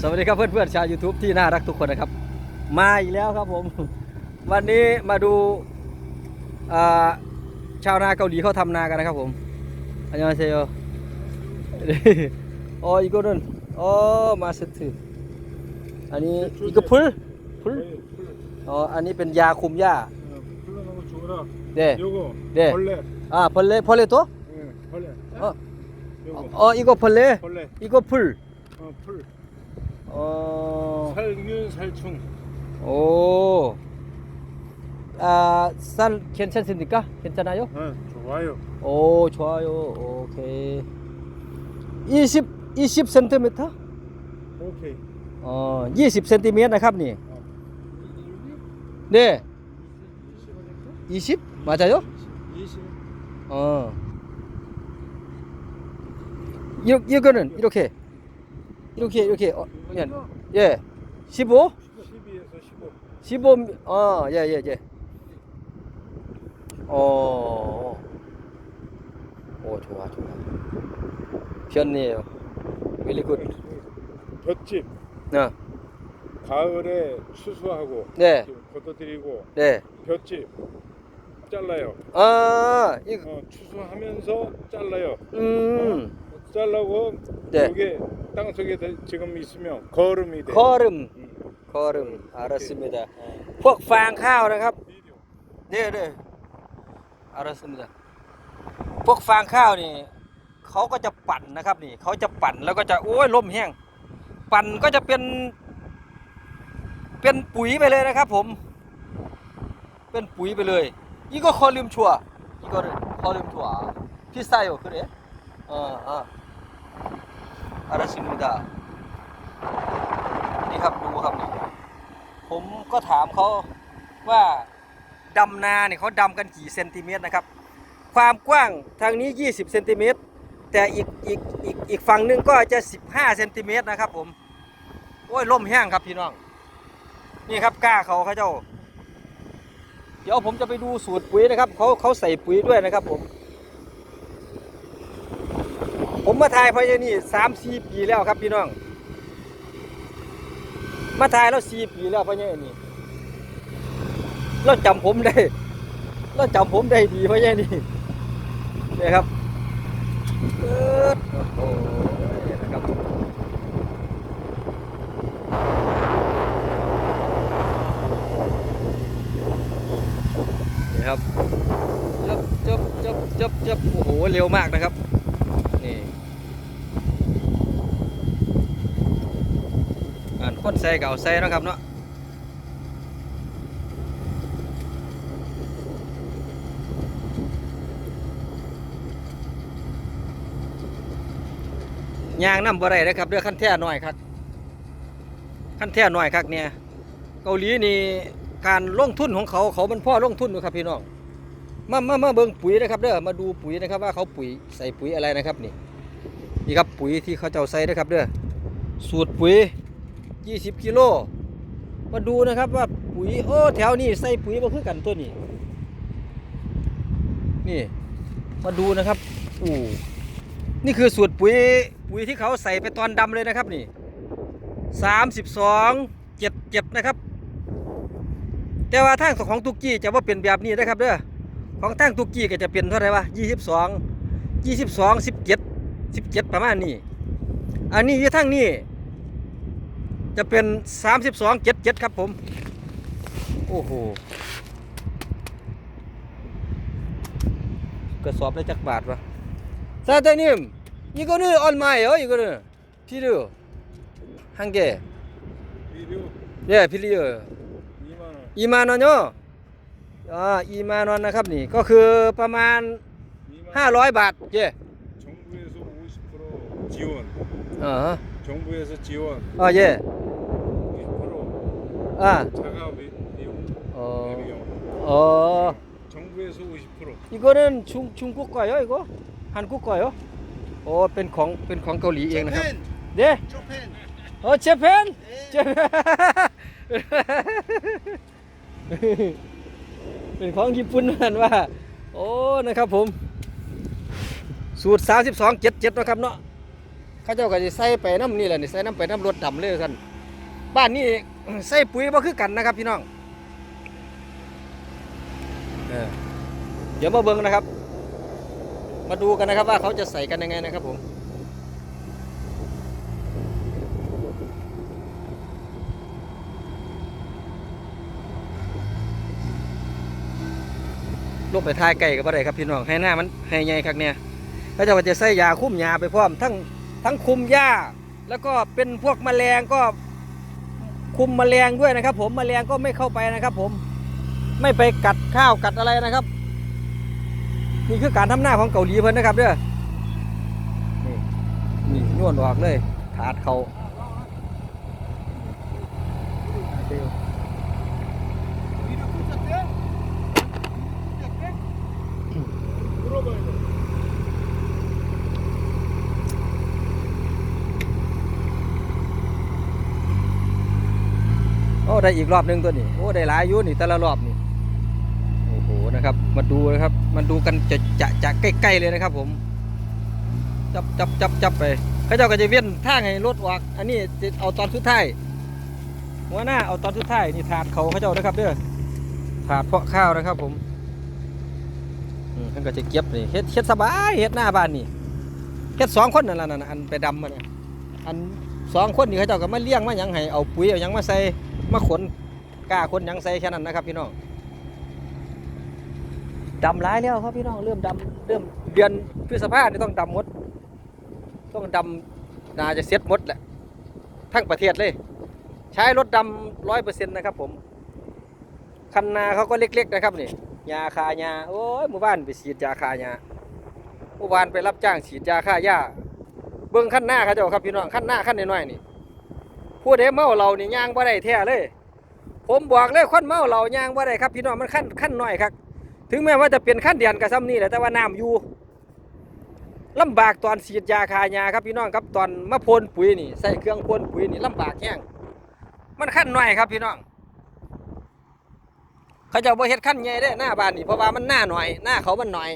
สวัสดีครับเพื่อนๆชาวยูทูบที่น่ารักทุกคนนะครับ มาอีกแล้วครับผม วันนี้มาดูชาวนาเกาหลีเขาทำนากันนะครับผมอันยองเซโยอออีกคนนึงออมาสถืออันนี้อีกพุลพุลอ๋ออันนี้เป็นยาคุมหญ้าเด้เด้อ่าพลเลพลเลตัวพลเ 요거 อ๋ออีกพลเล 벌레. อีกพุล 어, 풀. อ๋อ 살균 살충. 오. 아, 쌀 괜찮습니까? 괜찮아요? 어, 좋아요. 오, 좋아요. 오케이. 20 20 센티미터? 오케이. 어, 20 센티미터 นะครับนี่ 어. 네. 20. 20? 맞아요? 20. 어. 이 이거는 이렇게. 이렇게 이렇게 어, 그냥 예. 15? 12에서 15. 15 어, 예, 예, 예. 어. 오, 좋아, 좋아. 변이에요. really good. 볏짚. 어. 가을에 추수하고 네. 걷어들이고 네. 볏짚 잘라요. 아, 이거 어, 추수하면서 잘라요. 음. 잘라고 네. 이게 땅 속에 들- 지금 있으면 거름이 돼. 거름. 음. 거름. 알았습니다. พวกฟางข้าวนะครับ 비료. เนี่ยเนี่ยอารัสมิดาพวกฟางข้าวนี่เขาก็จะปั่นนะครับนี่เขาจะปั่นแล้วก็จะโอ้ยลมแห้งปั่นก็จะเป็น เป็นปุ๋ยไปเลยนะครับ ผม เป็นปุ๋ยไปเลยอีก็คอลืมชัวอีก็คอลืมชัวพี่ไซโอคือเด้อ่ าอ่าอารัสมิดา นี่ครับดูครับนี่ผมก็ถามเขาว่าดำนาเนี่ยเขาดำกันกี่เซนติเมตรนะครับ ความกว้างทางนี้ 20เซนติเมตรแต่อีกอีกอีกอีกฝั่งนึงก็จะ 15เซนติเมตรนะครับ ผมโอ้ยล่มแห้งครับพี่น้อง นี่ครับกล้าเขาเขาเจ้า เดี๋ยวผมจะไปดูสูตรปุ๋ยนะครับเขาเขาใส่ปุ๋ยด้วยนะครับผม ผมมาถ่ายพายนี่สามสี่ปีแล้วครับพี่น้อง มาถ่ายแล้วสี่ปีแล้วพายนี่เราจำผมได้เราจำผมได้ดีพราะแย่นี่เนี่ยครับเอิ้ดโอ้นะครับนี่ครับจบจบจบจบจบโอ้โหเร็วมากนะครับ นี่อ่าน คนใส่เก่าใส่นะครับเนาะยางน้ำบ่ได้นะครับเด้อขั้นแท้น้อยครับขั้นแท้น้อยครับเนี่ยเกาหลีนี่การลงทุนของเขาเขามันพ่อลงทุนอยู่ครับพี่น้องมามามาเบิ่งปุ๋ยนะครับเด้อมาดูปุ๋ยนะครับว่าเขาปุ๋ยใส่ปุ๋ยอะไรนะครับนี่นี่ครับปุ๋ยที่เขาเจ้าใส่นะครับเด้อสูตรปุ๋ย 20 กิโล มาดูนะครับว่าปุ๋ยโอ้แถวนี้ใส่ปุ๋ยมาคือกันตัวนี้ นี่ มาดูนะครับอู้นี่คือสูตรปุ๋ยปุ๋ยที่เขาใส่ไปตอนดำเลยนะครับนี่สามสิบสองเจ็ดเจ็ดนะครับ แต่ว่าทางของตุกกี้จะว่าเป็นแบบนี้นะครับเด้อของทางตุกกี้ก็จะเป็นเท่าไหร่วะยี่สิบสองยี่สิบสองสิบเจ็ดสิบเจ็ดประมาณนี้ อันนี้ที่ทางนี้ จะเป็น 3277 ครับผม โอ้โห กระสอบได้จักบาทวะซาตานิมนี่ก็นี่ออนไมล์เหรออีกก็นี่พี่ดูฮังเกเนี่ยพี่เลียอีมานอนโยอ่าอีมานอนนะครับนี่ ก็คือประมาณ 500 บาทเย่อ่า 정부에서 지원. อ๋อเย่ 50% อ่า 자가 비- 비용. อ๋อ 비용. อ๋อ 정부에서 50%. 이거는 중 중국 거요 이거 한국 거요 어เป็นของเป็นของเกาหลีเองนะครับเด้ 쇼펜. 어 재팬 재팬 เป็นของญี่ปุ่นนั่นว่า โอ้นะครับผม สูตร 32 77นะครับเนาะ เ ขาเจ้าก็สิใส่ไปน้ำนี่แหละนี่ใส่น้ำไปน้ำรถดำเลยกันบ้านนี้ใส่ปุ๋ยบ่คือกันนะครับพี่น้องเดี๋ยวมาเบิ่งนะครับ มาดูกันนะครับว่าเขาจะใส่กันยังไงนะครับผมลงไปทายไก่กับอะไรครับพี่น้องให้หน้ามันให้ใหญ่ครับเนี่ยเขาเจะว่าจะใส่ยาคุ้มยาไปพร้อมทั้ง ทั้งคุมหญ้า แล้วก็เป็นพวกแมลงก็คุมแมลงด้วยนะครับ ผมแมลงก็ไม่เข้าไปนะครับ ผมไม่ไปกัดข้าวกัดอะไรนะครับนี่คือการทำหน้าของเกาหลีเพิ่นนะครับเด้อนี่นี่นวดออกเลยถาดเขา โอ้ ได้อีกรอบหนึงตัวนี้โอ้ได้หลายอยุนี่แต่ละรอบนี่โอ้โหนะครับ มาดูนะครับมาดูกันจะจะจะใกล้ๆเลยนะครับ ผม จับจับจับจับไปเขาเจ้าก็จะเวียนท่างให้รถออกอันนี้จะเอาตอนสุดท้ายหัวหน้าเอาตอนสุดท้ายนี่ถาดเขาเขาเจ้านะครับเด้อถาดเพาะข้าวนะครับ ผมท่านก็จะเก็บนี่เฮ็ดเฮ็ดสบายเฮ็ดหน้าบ้านนี่เฮ็ดสองคนนั่นแหละนั่นน่ะอันไปดำมาเนี่ยอันสองคนนี่เขาเจ้าก็มาเลี้ยงมาหยังให้เอาปุ๋ยเอาหยังมาใส่ มาขนกล้าขนยังใส่แค่นั้นนะครับ พี่น้องดำร้ายแล้วครับพี่น้องเริ่มดำเริ่มเดือนพฤษภาเนี่ต้องดำหมด ต้องดำนาจะเซ็ตหมดแหละทั้งประเทศเลย ใช้รถดำร้อยเปอร์เซ็นต์นะครับผมคันนาเขาก็เล็ก ๆ นะครับนี่ยาคายาโอ้ยหมู่บ้านไปฉีดยาคายาเมื่อวานไปรับจ้างฉีดยาฆ่าหญ้าเบิ้องขั้นหน้าเขาเจ้าครับพี่น้องขั้นหน้าขั้นน้อยๆนี่ ผู้ใดเมาเรานี่ย่างบ่ได้แท้เลย ผมบอกเลยคนเมาเราย่างบ่ได้ครับ พี่น้องมันขั้นขั้นหน้อยครับ ถึงแม้ว่าจะเป็นขั้นเดียนกับซ้ำนี่แหละแต่ว่าน้ำอยู่ลำบากตอนฉีดยาคายาครับพี่น้องครับตอนมาพ่นปุ๋ยนี่ใส่เครื่องพ่นปุ๋ยนี่ลำบากแห้งมันขั้นหน่อยครับพี่น้อง เขาจะบ่เฮ็ดขั้นใหญ่ได้หน้าบ้านนี่เพราะว่ามันหน้าหน่อยหน้าเขามันหน่อย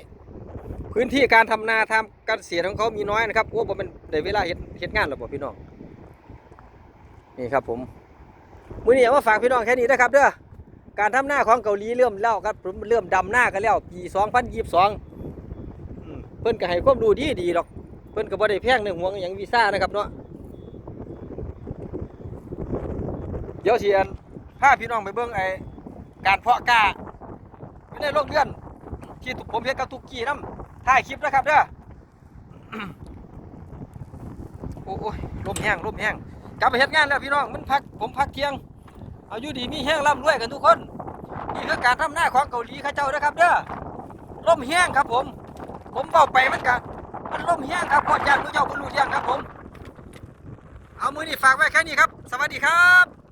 พื้นที่การทำนาทำการเกษตรของเขามีน้อยนะครับโอ้บ่แมันได้เวลาเฮ็ดเฮ็ดงานหรอกบ่พี่น้อง นี่ครับผมมื้อนี้เอามาฝากพี่น้องแค่นี้นะครับเด้อการทำหน้าของเกาหลีเริ่มแล้วครับเริ่มดำหน้ากันแล้วปี2022อืมเพิ่นก็ให้ความรู้ดีดีดอก เพิ่นก็บ่ได้แพงในห่วงอหย่างวีซ่านะครับเนาะเดี๋ยวสิอันพาพี่น้องไปเบิ่งไอ้การเพาะกล้าอยู่ในโรงเรือนที่ผมเฮ็ดกับทุกกี้นํถ่ายคลิปนะครับเด้อโอ้โอ้ยลมแห้งลมแห้ง กลับไปเฮ็ดงานแล้วพี่น้องมันพักผมพักเที่ยง เอาอยู่ดีมีแห้งร่ำรวยกันทุกคน นี่คือการทำหน้าของเกาหลีข้าเจ้านะครับเด้อลมแห้งครับผม ผมเบาไปมันกันมันล่มแห้งครับพอดยานผู้เจ้าบรรลุเรื่องครับผม เอามือนี่ฝากไว้แค่นี้ครับ สวัสดีครับ